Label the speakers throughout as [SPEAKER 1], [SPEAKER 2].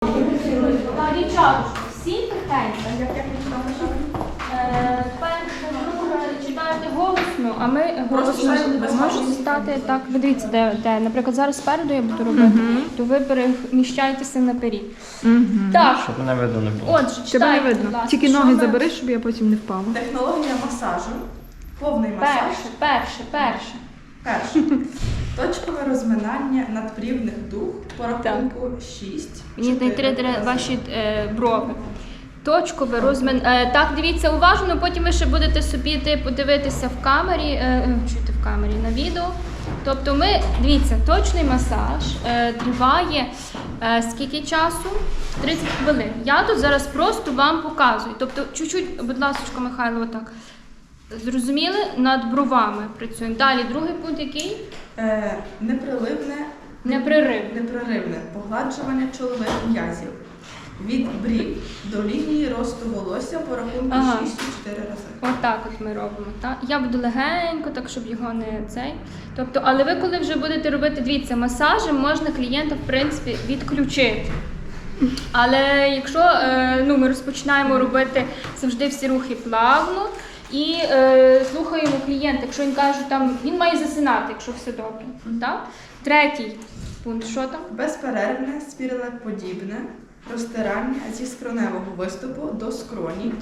[SPEAKER 1] Так, дівчаточки, всі тихенько. Е, Перше, друге, читайте голосно, а ми голосно можете стати так. Ви дивіться, де, де, наприклад, зараз спереду я буду робити, то ви переміщаєтеся наперед. Так,
[SPEAKER 2] Щоб мене видно не було.
[SPEAKER 1] отже,
[SPEAKER 3] Тебе не
[SPEAKER 1] читайте, будь
[SPEAKER 3] видно.
[SPEAKER 1] ласка,
[SPEAKER 3] Тільки
[SPEAKER 1] що
[SPEAKER 3] ноги
[SPEAKER 1] ми-
[SPEAKER 3] забери, щоб я потім не впала.
[SPEAKER 4] Технологія масажу. Повний масаж.
[SPEAKER 1] Перше, перше, перше.
[SPEAKER 4] Перше. Точкове розминання надбрівних дух по рахунку 6.
[SPEAKER 1] Мені знайти ваші е, брови. Точкове розмін. Е, так, дивіться уважно, потім ви ще будете собі типу, дивитися в камері, е, е, чути в камері на відео. Тобто ми, дивіться, точний масаж е, триває е, скільки часу? 30 хвилин. Я тут зараз просто вам показую. Тобто, чуть-чуть, будь ласка, Михайло, отак. Зрозуміли? Над бровами працюємо. Далі, другий пункт який?
[SPEAKER 4] Е, неприливне,
[SPEAKER 1] Непреривне.
[SPEAKER 4] непреривне погладжування чолових м'язів. Від брів до лінії росту волосся по рахунку
[SPEAKER 1] Ага.
[SPEAKER 4] 6 4 рази.
[SPEAKER 1] Отак от ми робимо. Так? Я буду легенько, так щоб його не цей. Тобто, але ви коли вже будете робити, дивіться, масажем можна клієнта в принципі відключити. Але якщо е, ну, ми розпочинаємо робити завжди всі рухи плавно і е, слухаємо клієнта, якщо він каже, там він має засинати, якщо все добре. Так? Третій пункт, що там?
[SPEAKER 4] Безперервне, спіралеподібне розтирання зі скроневого виступу до скроні.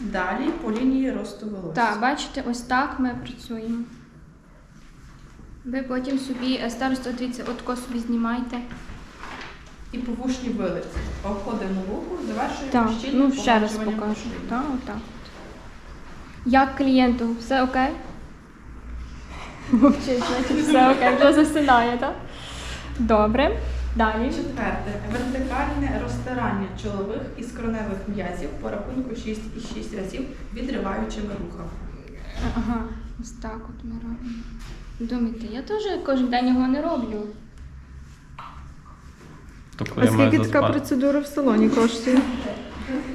[SPEAKER 4] Далі по лінії росту волосся.
[SPEAKER 1] Так, бачите, ось так ми працюємо. Ви потім собі е, старосто, дивіться, отко собі знімайте.
[SPEAKER 4] І повушні вилиці. Обходимо вухо, завершуємо
[SPEAKER 1] Так, ну ще раз покажу. Так, отак. Як клієнту, все окей? Мовчить, значить все окей, вже засинає, так? Добре. Далі.
[SPEAKER 4] Четверте. Вертикальне розтирання чолових і скроневих м'язів по рахунку 6 і 6 разів відриваючими рухами.
[SPEAKER 1] Ага, ось так от ми робимо. Думайте, я теж кожен день його не роблю.
[SPEAKER 2] То
[SPEAKER 3] А
[SPEAKER 2] маю
[SPEAKER 3] скільки така
[SPEAKER 2] заспати?
[SPEAKER 3] процедура в салоні коштує?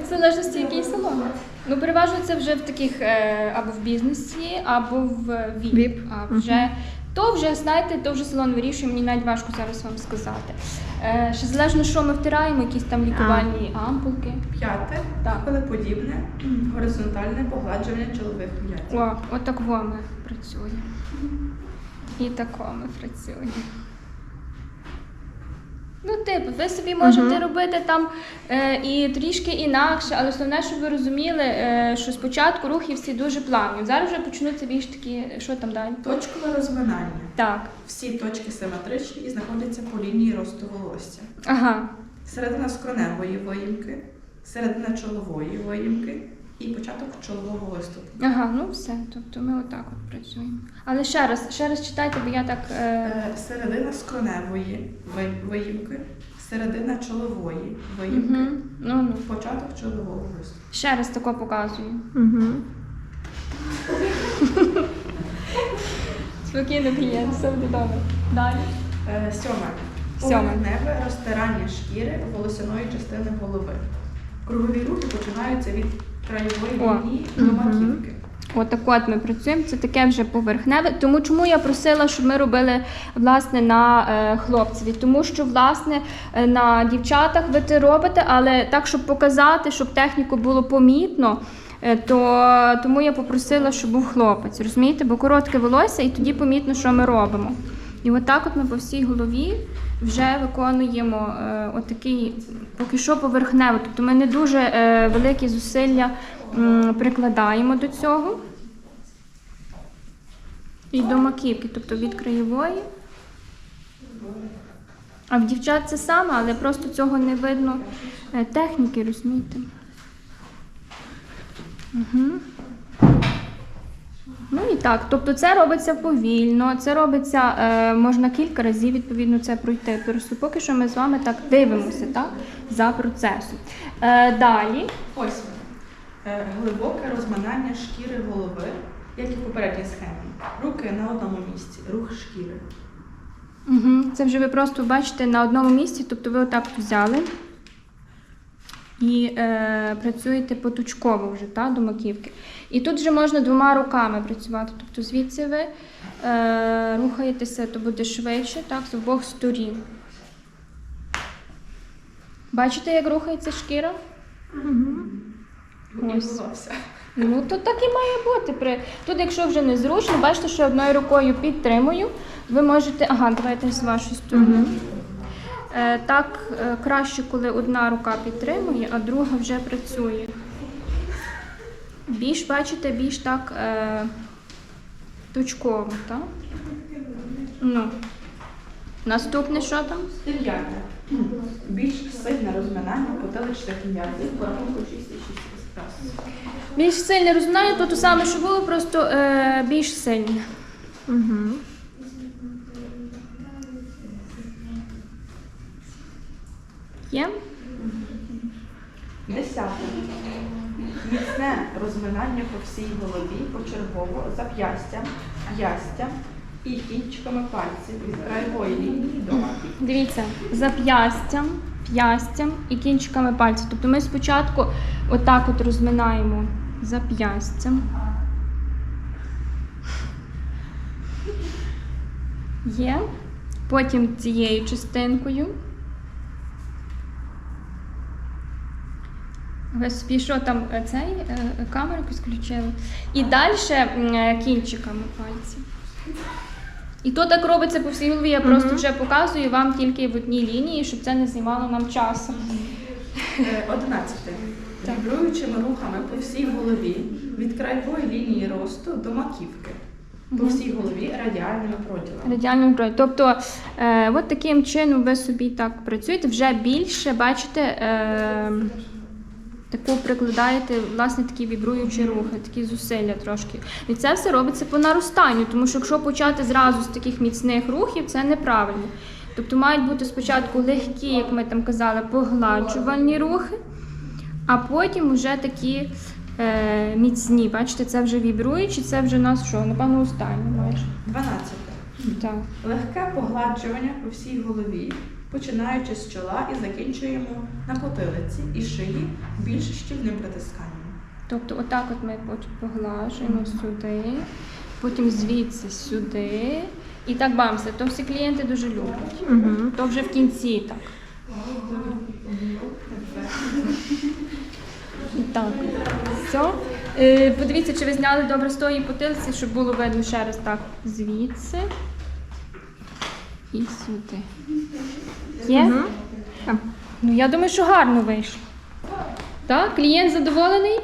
[SPEAKER 1] В залежності, який салон. Ну, переважно це вже в таких е, або в бізнесі, або в VIP.
[SPEAKER 3] VIP.
[SPEAKER 1] А вже то вже знаєте, то вже салон вирішує. Мені навіть важко зараз вам сказати. Е, ще залежно, що ми втираємо, якісь там лікувальні ампулки.
[SPEAKER 4] П'яте.
[SPEAKER 1] Так.
[SPEAKER 4] Хвилеподібне горизонтальне погладжування чолових м'язів.
[SPEAKER 1] О, отак ми працюємо. І тако ми працюємо. Ну, типу, ви собі можете робити там е, і трішки інакше, але основне, щоб ви розуміли, е, що спочатку рухи всі дуже плавні. Зараз вже почнуться більш такі, що там далі?
[SPEAKER 4] Точкове розминання.
[SPEAKER 1] Так.
[SPEAKER 4] Всі точки симетричні і знаходяться по лінії росту волосся.
[SPEAKER 1] Ага.
[SPEAKER 4] Середина скроневої виїмки, середина чолової виїмки і початок чолового виступу.
[SPEAKER 1] Ага, ну все. Тобто ми отак от працюємо. Але ще раз, ще раз читайте, бо я так. Е,
[SPEAKER 4] Е, Середина скроневої ви- виїмки, середина чолової виїмки,
[SPEAKER 1] угу. Ну, ну.
[SPEAKER 4] початок чолового виступу.
[SPEAKER 1] Ще раз тако показую.
[SPEAKER 3] Угу.
[SPEAKER 1] Спокійно, клієнт, все буде добре. Далі.
[SPEAKER 4] Е, Сьоме.
[SPEAKER 1] Сьоме.
[SPEAKER 4] Поверхневе розтирання шкіри волосяної частини голови. Кругові рухи починаються від краєвої лінії до маківки.
[SPEAKER 1] Отак от ми працюємо. Це таке вже поверхневе. Тому чому я просила, щоб ми робили власне на е, хлопцеві? Тому що власне е, на дівчатах ви це робите, але так, щоб показати, щоб техніку було помітно. е, То тому я попросила, щоб був хлопець, розумієте? Бо коротке волосся, і тоді помітно, що ми робимо. І отак, от ми по всій голові вже виконуємо е, отакий поки що поверхнево. Тобто ми не дуже е, великі зусилля прикладаємо до цього. І до маківки, тобто від краєвої. А в дівчат це саме, але просто цього не видно е, техніки, розумієте? Угу. Ну і так, тобто це робиться повільно, це робиться, е, можна кілька разів відповідно це пройти. Просто поки що ми з вами так дивимося так, за процесом. Е, далі.
[SPEAKER 4] Ось е, глибоке розминання шкіри голови, як і в попередній схемі. Руки на одному місці, рух шкіри.
[SPEAKER 1] Угу. Це вже ви просто бачите на одному місці, тобто ви отак взяли і е, працюєте поточково вже та, до маківки. І тут вже можна двома руками працювати. Тобто звідси ви е, рухаєтеся, то буде швидше, так, з обох сторін. Бачите, як рухається шкіра? Ось. Ну, то так і має бути. При... Тут, якщо вже незручно, бачите, що одною рукою підтримую, ви можете. Ага, давайте з вашої сторони. Е, так е, краще, коли одна рука підтримує, а друга вже працює. Більш, бачите, більш так е, точково, так? Ну. Наступне що там?
[SPEAKER 4] Дев'яте. Більш сильне розминання потиличних м'язів по рахунку 6,6 раз.
[SPEAKER 1] Більш сильне розминання, то те саме, що було, просто е, більш сильне.
[SPEAKER 3] Угу.
[SPEAKER 1] Є?
[SPEAKER 4] Десяте. Міцне розминання по всій голові почергово зап'ястям, п'ястям і кінчиками пальців від краєвої лінії до маківки.
[SPEAKER 1] Дивіться, зап'ястям, п'ястям і кінчиками пальців. Тобто ми спочатку отак от розминаємо зап'ястям. Є. Потім цією частинкою. Собі що там е, цей е, е, камеру якусь включили? І далі кінчиками пальців. І то так робиться по всій голові. Я просто вже показую вам тільки в одній лінії, щоб це не знімало нам часу.
[SPEAKER 4] Е, Одинадцяте. Вібруючими рухами по всій голові від краєвої лінії росту до маківки. По всій голові радіальними проділами.
[SPEAKER 1] Радіальною зброєю. Тобто, е, от таким чином ви собі так працюєте, вже більше бачите, е, таку прикладаєте власне такі вібруючі рухи, такі зусилля трошки. І це все робиться по наростанню, тому що якщо почати зразу з таких міцних рухів, це неправильно. Тобто мають бути спочатку легкі, як ми там казали, погладжувальні рухи, а потім вже такі е, міцні. Бачите, це вже вібруючі, це вже у нас що? Напевно, останнє майже.
[SPEAKER 4] Дванадцяте.
[SPEAKER 1] Так.
[SPEAKER 4] Легке погладжування по всій голові, починаючи з чола і закінчуємо на потилиці і шиї більш щільним притисканням.
[SPEAKER 1] Тобто отак от ми потім поглажуємо сюди, потім звідси сюди. І так бамся. То всі клієнти дуже люблять.
[SPEAKER 3] Угу.
[SPEAKER 1] То вже в кінці так. Так. Все. Е, подивіться, чи ви зняли добре з тої потилиці, щоб було видно ще раз так. Звідси. І сюди. Є?
[SPEAKER 3] Угу.
[SPEAKER 1] Ну, я думаю, що гарно вийшло. Так, клієнт задоволений?